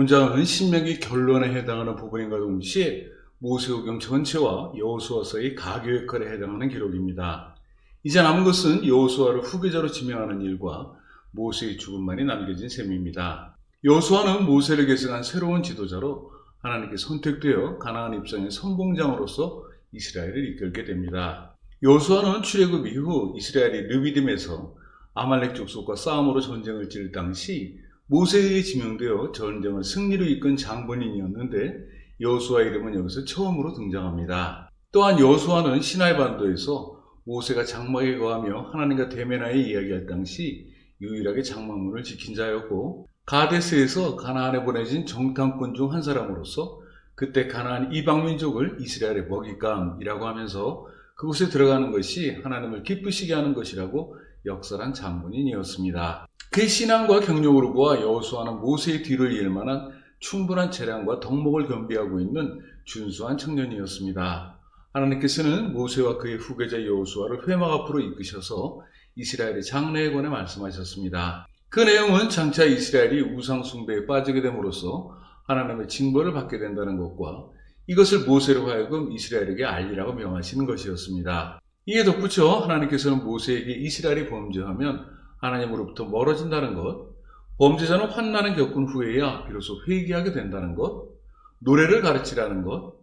본장은 신명기 결론에 해당하는 부분인과 동시에 모세오경 전체와 여호수아서의 가교 역할에 해당하는 기록입니다. 이제 남은 것은 여호수아를 후계자로 지명하는 일과 모세의 죽음만이 남겨진 셈입니다. 여호수아는 모세를 계승한 새로운 지도자로 하나님께 선택되어 가나안 입성의 선봉장으로서 이스라엘을 이끌게 됩니다. 여호수아는 출애굽 이후 이스라엘이 르비딤에서 아말렉 족속과 싸움으로 전쟁을 치를 당시 모세에게 지명되어 전쟁을 승리로 이끈 장본인이었는데 여호수아 이름은 여기서 처음으로 등장합니다. 또한 여호수아는 시나이 반도에서 모세가 장막에 거하며 하나님과 대면하여 이야기할 당시 유일하게 장막문을 지킨 자였고 가데스에서 가나안에 보내진 정탐꾼 중 한 사람으로서 그때 가나안 이방 민족을 이스라엘의 먹잇감이라고 하면서 그곳에 들어가는 것이 하나님을 기쁘시게 하는 것이라고 역설한 장본인이었습니다. 그의 신앙과 경력으로 보아 여호수아는 모세의 뒤를 이을 만한 충분한 재량과 덕목을 겸비하고 있는 준수한 청년이었습니다. 하나님께서는 모세와 그의 후계자 여호수아를 회막 앞으로 이끄셔서 이스라엘의 장래에 관해 말씀하셨습니다. 그 내용은 장차 이스라엘이 우상 숭배에 빠지게 됨으로써 하나님의 징벌을 받게 된다는 것과 이것을 모세로 하여금 이스라엘에게 알리라고 명하시는 것이었습니다. 이에 덧붙여 하나님께서는 모세에게 이스라엘이 범죄하면 하나님으로부터 멀어진다는 것, 범죄자는 환난을 겪은 후에야 비로소 회개하게 된다는 것, 노래를 가르치라는 것,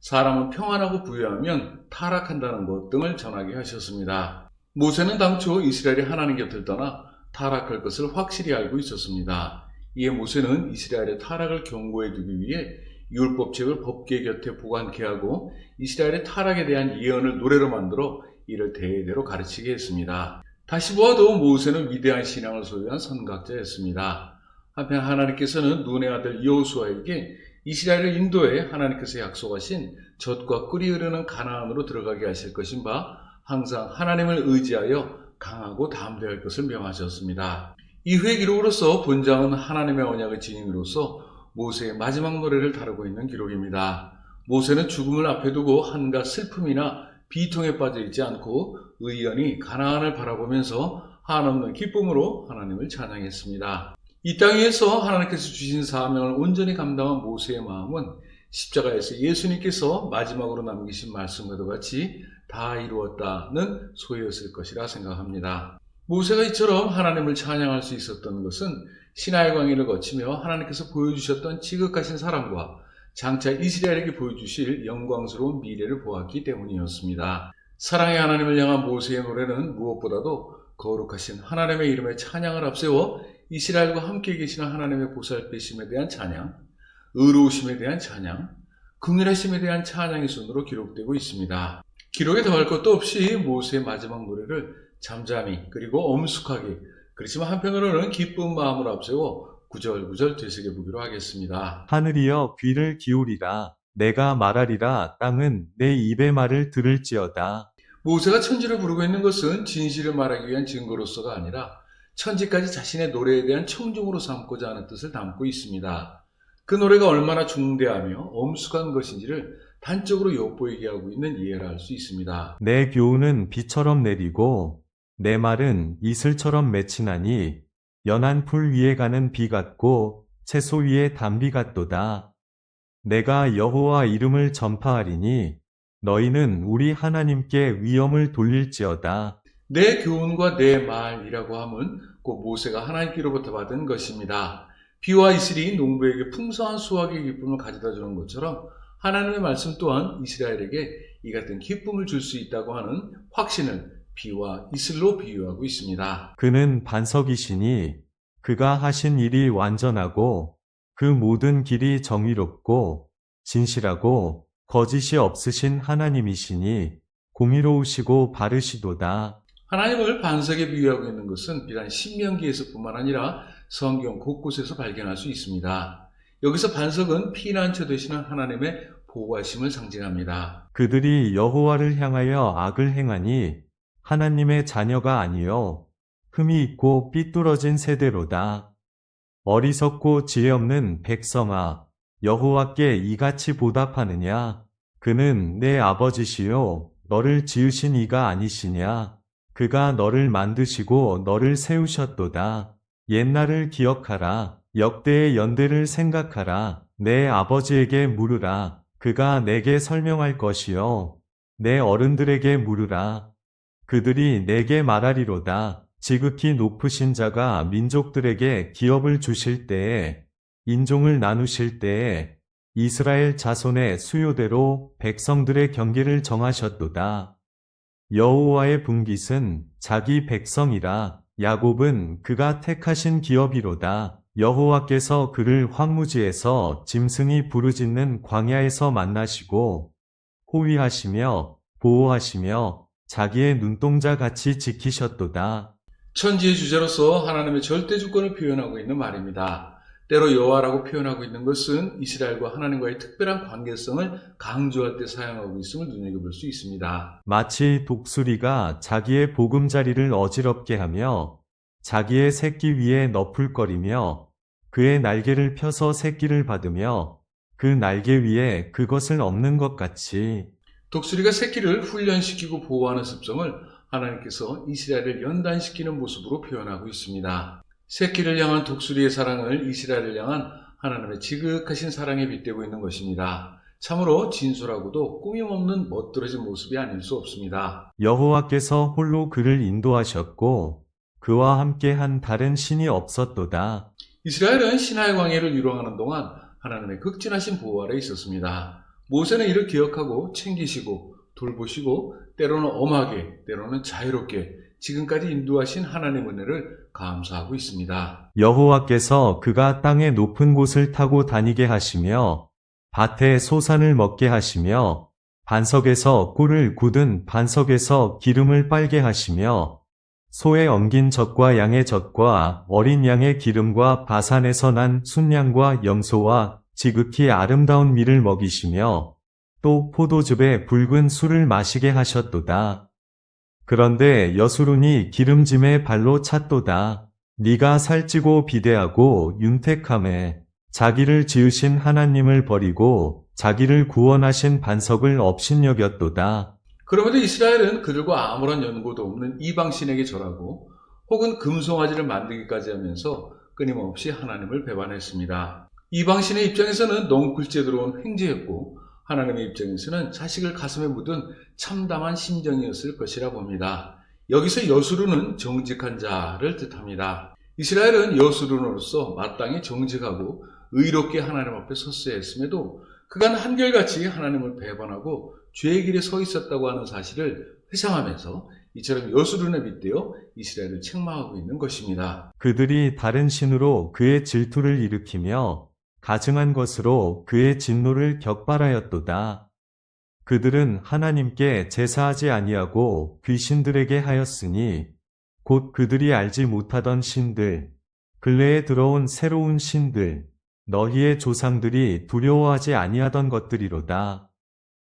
사람은 평안하고 부유하면 타락한다는 것 등을 전하게 하셨습니다. 모세는 당초 이스라엘이 하나님 곁을 떠나 타락할 것을 확실히 알고 있었습니다. 이에 모세는 이스라엘의 타락을 경고해 두기 위해 율법책을 법계 곁에 보관케 하고 이스라엘의 타락에 대한 예언을 노래로 만들어 이를 대대로 가르치게 했습니다. 다시 보아도 모세는 위대한 신앙을 소유한 선각자였습니다. 한편 하나님께서는 눈의 아들 여호수아에게 이스라엘을 인도해 하나님께서 약속하신 젖과 꿀이 흐르는 가나안으로 들어가게 하실 것인 바 항상 하나님을 의지하여 강하고 담대할 것을 명하셨습니다. 이후의 기록으로서 본장은 하나님의 언약을 지님으로써 모세의 마지막 노래를 다루고 있는 기록입니다. 모세는 죽음을 앞에 두고 한가 슬픔이나 비통에 빠져 있지 않고 의연히 가나안을 바라보면서 한없는 기쁨으로 하나님을 찬양했습니다. 이 땅에서 하나님께서 주신 사명을 온전히 감당한 모세의 마음은 십자가에서 예수님께서 마지막으로 남기신 말씀과도 같이 다 이루었다는 소였을 것이라 생각합니다. 모세가 이처럼 하나님을 찬양할 수 있었던 것은 신하의 광야를 거치며 하나님께서 보여주셨던 지극하신 사랑과 장차 이스라엘에게 보여주실 영광스러운 미래를 보았기 때문이었습니다. 사랑의 하나님을 향한 모세의 노래는 무엇보다도 거룩하신 하나님의 이름의 찬양을 앞세워 이스라엘과 함께 계시는 하나님의 보살피심에 대한 찬양, 의로우심에 대한 찬양, 긍휼하심에 대한 찬양의 순으로 기록되고 있습니다. 기록에 더할 것도 없이 모세의 마지막 노래를 잠잠히 그리고 엄숙하게 그렇지만 한편으로는 기쁜 마음을 앞세워 구절구절 되새겨보기로 하겠습니다. 하늘이여 귀를 기울이라. 내가 말하리라. 땅은 내 입의 말을 들을지어다. 모세가 천지를 부르고 있는 것은 진실을 말하기 위한 증거로서가 아니라 천지까지 자신의 노래에 대한 청중으로 삼고자 하는 뜻을 담고 있습니다. 그 노래가 얼마나 중대하며 엄숙한 것인지를 단적으로 엿보이게 하고 있는 이해를 할수 있습니다. 내 교훈은 비처럼 내리고 내 말은 이슬처럼 맺히나니 연한 풀 위에 가는 비 같고 채소 위에 담비 같도다. 내가 여호와 이름을 전파하리니 너희는 우리 하나님께 위엄을 돌릴지어다. 내 교훈과 내 말이라고 함은 곧 모세가 하나님께로부터 받은 것입니다. 비와 이슬이 농부에게 풍성한 수확의 기쁨을 가져다 주는 것처럼 하나님의 말씀 또한 이스라엘에게 이 같은 기쁨을 줄 수 있다고 하는 확신을 비와 이슬로 비유하고 있습니다. 그는 반석이시니 그가 하신 일이 완전하고 그 모든 길이 정의롭고 진실하고 거짓이 없으신 하나님이시니 공의로우시고 바르시도다. 하나님을 반석에 비유하고 있는 것은 비단 신명기에서뿐만 아니라 성경 곳곳에서 발견할 수 있습니다. 여기서 반석은 피난처 되시는 하나님의 보호하심을 상징합니다. 그들이 여호와를 향하여 악을 행하니 하나님의 자녀가 아니요 흠이 있고 삐뚤어진 세대로다. 어리석고 지혜 없는 백성아 여호와께 이같이 보답하느냐 그는 내 아버지시요 너를 지으신 이가 아니시냐 그가 너를 만드시고 너를 세우셨도다. 옛날을 기억하라 역대의 연대를 생각하라. 내 아버지에게 물으라. 그가 내게 설명할 것이요. 내 어른들에게 물으라. 그들이 내게 말하리로다. 지극히 높으신 자가 민족들에게 기업을 주실 때에, 인종을 나누실 때에, 이스라엘 자손의 수요대로 백성들의 경계를 정하셨도다. 여호와의 분깃은 자기 백성이라 야곱은 그가 택하신 기업이로다. 여호와께서 그를 황무지에서 짐승이 부르짖는 광야에서 만나시고 호위하시며 보호하시며 자기의 눈동자 같이 지키셨도다. 천지의 주제로서 하나님의 절대 주권을 표현하고 있는 말입니다. 때로 여호와라고 표현하고 있는 것은 이스라엘과 하나님과의 특별한 관계성을 강조할 때 사용하고 있음을 눈여겨볼 수 있습니다. 마치 독수리가 자기의 보금자리를 어지럽게 하며 자기의 새끼 위에 너풀거리며 그의 날개를 펴서 새끼를 받으며 그 날개 위에 그것을 엎는 것 같이 독수리가 새끼를 훈련시키고 보호하는 습성을 하나님께서 이스라엘을 연단시키는 모습으로 표현하고 있습니다. 새끼를 향한 독수리의 사랑을 이스라엘을 향한 하나님의 지극하신 사랑에 빗대고 있는 것입니다. 참으로 진솔하고도 꾸밈없는 멋들어진 모습이 아닐 수 없습니다. 여호와께서 홀로 그를 인도하셨고 그와 함께 한 다른 신이 없었도다. 이스라엘은 신하의 광해를 유랑하는 동안 하나님의 극진하신 보호 아래 있었습니다. 모세는 이를 기억하고 챙기시고 돌보시고 때로는 엄하게 때로는 자유롭게 지금까지 인도하신 하나님의 은혜를 감사하고 있습니다. 여호와께서 그가 땅의 높은 곳을 타고 다니게 하시며 밭에 소산을 먹게 하시며 반석에서 꿀을 굳은 반석에서 기름을 빨게 하시며 소의 엉긴 젖과 양의 젖과 어린 양의 기름과 바산에서 난 순양과 염소와 지극히 아름다운 밀을 먹이시며 또 포도즙에 붉은 술을 마시게 하셨도다. 그런데 여수룬이 기름짐에 발로 찼도다. 네가 살찌고 비대하고 윤택함에 자기를 지으신 하나님을 버리고 자기를 구원하신 반석을 업신여겼도다. 그럼에도 이스라엘은 그들과 아무런 연고도 없는 이방신에게 절하고 혹은 금송아지를 만들기까지 하면서 끊임없이 하나님을 배반했습니다. 이방신의 입장에서는 넝굴째 들어온 횡재였고 하나님의 입장에서는 자식을 가슴에 묻은 참담한 심정이었을 것이라 봅니다. 여기서 여수르는 정직한 자를 뜻합니다. 이스라엘은 여수르노로서 마땅히 정직하고 의롭게 하나님 앞에 섰어야 했음에도 그간 한결같이 하나님을 배반하고 죄의 길에 서 있었다고 하는 사실을 회상하면서 이처럼 여수른에 빗대어 이스라엘을 책망하고 있는 것입니다. 그들이 다른 신으로 그의 질투를 일으키며 가증한 것으로 그의 진노를 격발하였도다. 그들은 하나님께 제사하지 아니하고 귀신들에게 하였으니 곧 그들이 알지 못하던 신들, 근래에 들어온 새로운 신들, 너희의 조상들이 두려워하지 아니하던 것들이로다.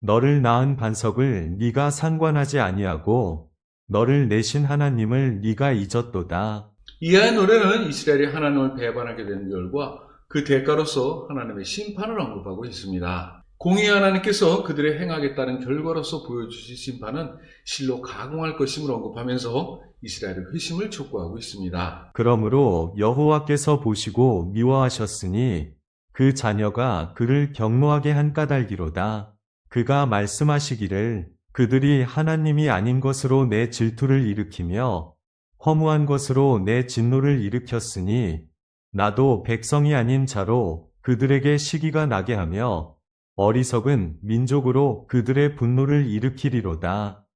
너를 낳은 반석을 네가 상관하지 아니하고 너를 내신 하나님을 네가 잊었도다. 이하의 노래는 이스라엘이 하나님을 배반하게 된 결과 그 대가로서 하나님의 심판을 언급하고 있습니다. 공의 하나님께서 그들의 따른 결과로서 보여주신 심판은 실로 가공할 것임을 언급하면서 이스라엘의 회심을 촉구하고 있습니다. 그러므로 여호와께서 보시고 미워하셨으니 그 자녀가 그를 경노하게 한 까닭이로다. 그가 말씀하시기를 그들이 하나님이 아닌 것으로 내 질투를 일으키며 허무한 것으로 내 진노를 일으켰으니 나도 백성이 아닌 자로 그들에게 시기가 나게 하며 어리석은 민족으로 그들의 분노를 일으키리로다.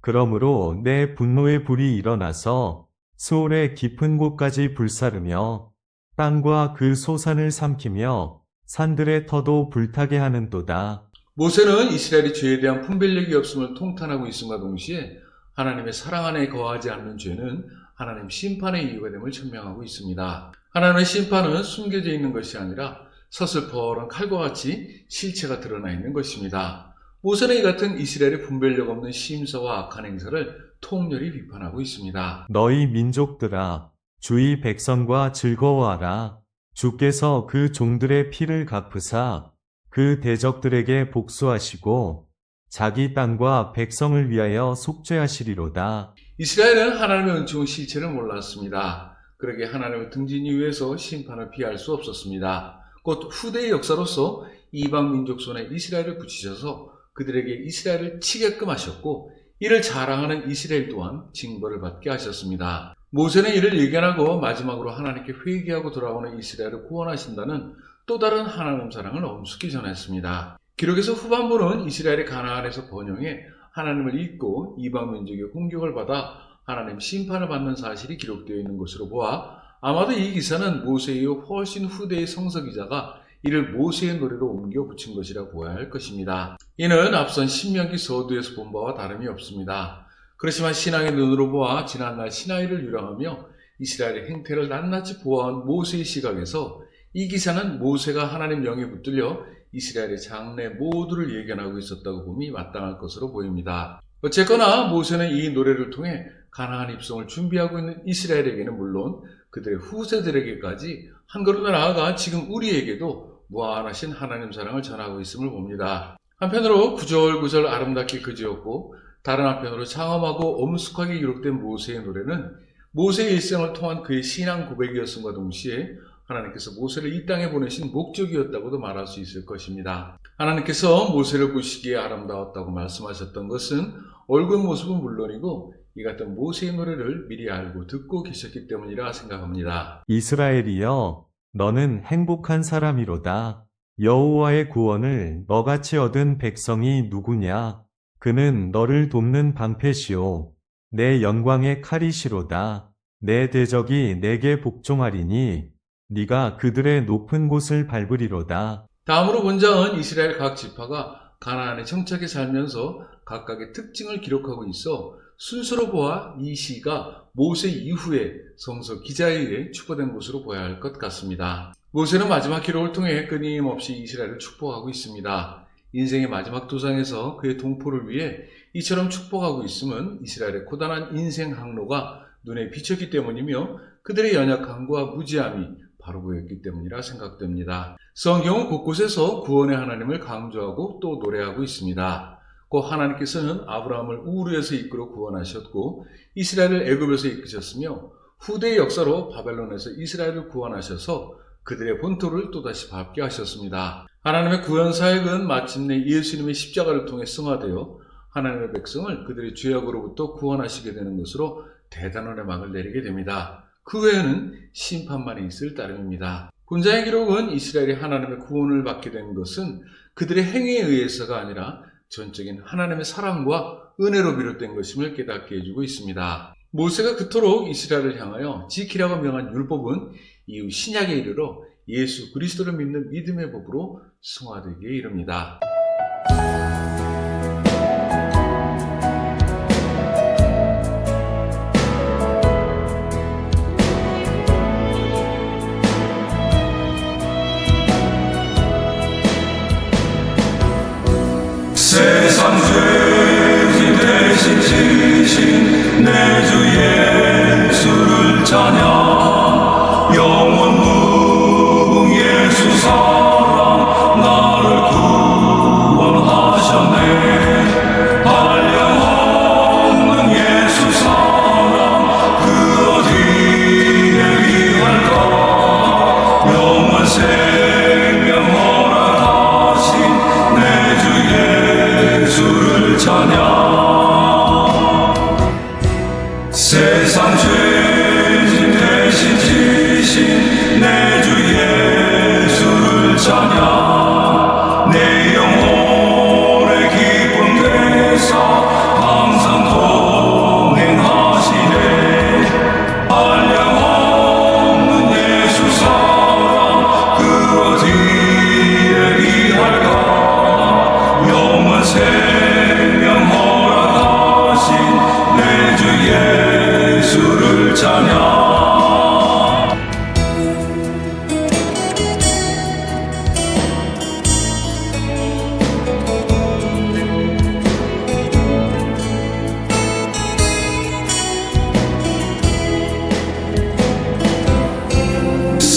그러므로 내 분노의 불이 일어나서 수올의 깊은 곳까지 불사르며 땅과 그 소산을 삼키며 산들의 터도 불타게 하는도다. 모세는 이스라엘이 죄에 대한 분별력이 없음을 통탄하고 있음과 동시에 하나님의 사랑 안에 거하지 않는 죄는 하나님 심판의 이유가 됨을 천명하고 있습니다. 하나님의 심판은 숨겨져 있는 것이 아니라 서슬퍼런 칼과 같이 실체가 드러나 있는 것입니다. 모세는 이 같은 이스라엘의 분별력 없는 심사와 악한 행사를 통렬히 비판하고 있습니다. 너희 민족들아, 주의 백성과 즐거워하라. 주께서 그 종들의 피를 갚으사 그 대적들에게 복수하시고 자기 땅과 백성을 위하여 속죄하시리로다. 이스라엘은 하나님의 은총의 실체를 몰랐습니다. 그러게 하나님의 등진이 위해서 심판을 피할 수 없었습니다. 곧 후대의 역사로서 이방 민족 손에 이스라엘을 붙이셔서 그들에게 이스라엘을 치게끔 하셨고 이를 자랑하는 이스라엘 또한 징벌을 받게 하셨습니다. 모세는 이를 예견하고 마지막으로 하나님께 회개하고 돌아오는 이스라엘을 구원하신다는 또 다른 하나님 사랑을 엄숙히 전했습니다. 기록에서 후반부는 이스라엘이 가나안에서 번영해 하나님을 잊고 이방 민족의 공격을 받아 하나님 심판을 받는 사실이 기록되어 있는 것으로 보아 아마도 이 기사는 모세 이후 훨씬 후대의 성서 기자가 이를 모세의 노래로 옮겨 붙인 것이라 보아야 할 것입니다. 이는 앞선 신명기 서두에서 본 바와 다름이 없습니다. 그렇지만 신앙의 눈으로 보아 지난날 시나이를 유랑하며 이스라엘의 행태를 낱낱이 보아온 모세의 시각에서 이 기사는 모세가 하나님 영에 붙들려 이스라엘의 장래 모두를 예견하고 있었다고 봄이 마땅할 것으로 보입니다. 어쨌거나 모세는 이 노래를 통해 가나안 입성을 준비하고 있는 이스라엘에게는 물론 그들의 후세들에게까지 한 걸음 더 나아가 지금 우리에게도 무한하신 하나님 사랑을 전하고 있음을 봅니다. 한편으로 구절구절 아름답게 그지었고 다른 한편으로 장엄하고 엄숙하게 기록된 모세의 노래는 모세의 일생을 통한 그의 신앙 고백이었음과 동시에 하나님께서 모세를 이 땅에 보내신 목적이었다고도 말할 수 있을 것입니다. 하나님께서 모세를 보시기에 아름다웠다고 말씀하셨던 것은 얼굴 모습은 물론이고 이 같은 모세의 노래를 미리 알고 듣고 계셨기 때문이라 생각합니다. 이스라엘이여, 너는 행복한 사람이로다. 여호와의 구원을 너같이 얻은 백성이 누구냐? 그는 너를 돕는 방패시오. 내 영광의 칼이시로다. 내 대적이 내게 복종하리니 네가 그들의 높은 곳을 밟으리로다. 다음으로 본장은 이스라엘 각 지파가 가나안에 정착해 살면서 각각의 특징을 기록하고 있어 순서로 보아 이 시가 모세 이후에 성서 기자에 의해 추가된 것으로 보아야 할 것 같습니다. 모세는 마지막 기록을 통해 끊임없이 이스라엘을 축복하고 있습니다. 인생의 마지막 도상에서 그의 동포를 위해 이처럼 축복하고 있음은 이스라엘의 고단한 인생 항로가 눈에 비쳤기 때문이며 그들의 연약함과 무지함이 바로 보였기 때문이라 생각됩니다. 성경은 곳곳에서 구원의 하나님을 강조하고 또 노래하고 있습니다. 곧 하나님께서는 아브라함을 우르에서 이끌어 구원하셨고 이스라엘을 애굽에서 이끄셨으며 후대의 역사로 바벨론에서 이스라엘을 구원하셔서 그들의 본토를 또다시 밟게 하셨습니다. 하나님의 구원 사역은 마침내 예수님의 십자가를 통해 승화되어 하나님의 백성을 그들의 죄악으로부터 구원하시게 되는 것으로 대단원의 막을 내리게 됩니다. 그 외에는 심판만이 있을 따름입니다. 군자의 기록은 이스라엘이 하나님의 구원을 받게 된 것은 그들의 행위에 의해서가 아니라 전적인 하나님의 사랑과 은혜로 비롯된 것임을 깨닫게 해주고 있습니다. 모세가 그토록 이스라엘을 향하여 지키라고 명한 율법은 이후 신약에 이르러 예수 그리스도를 믿는 믿음의 법으로 승화되기에 이릅니다. 지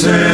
say.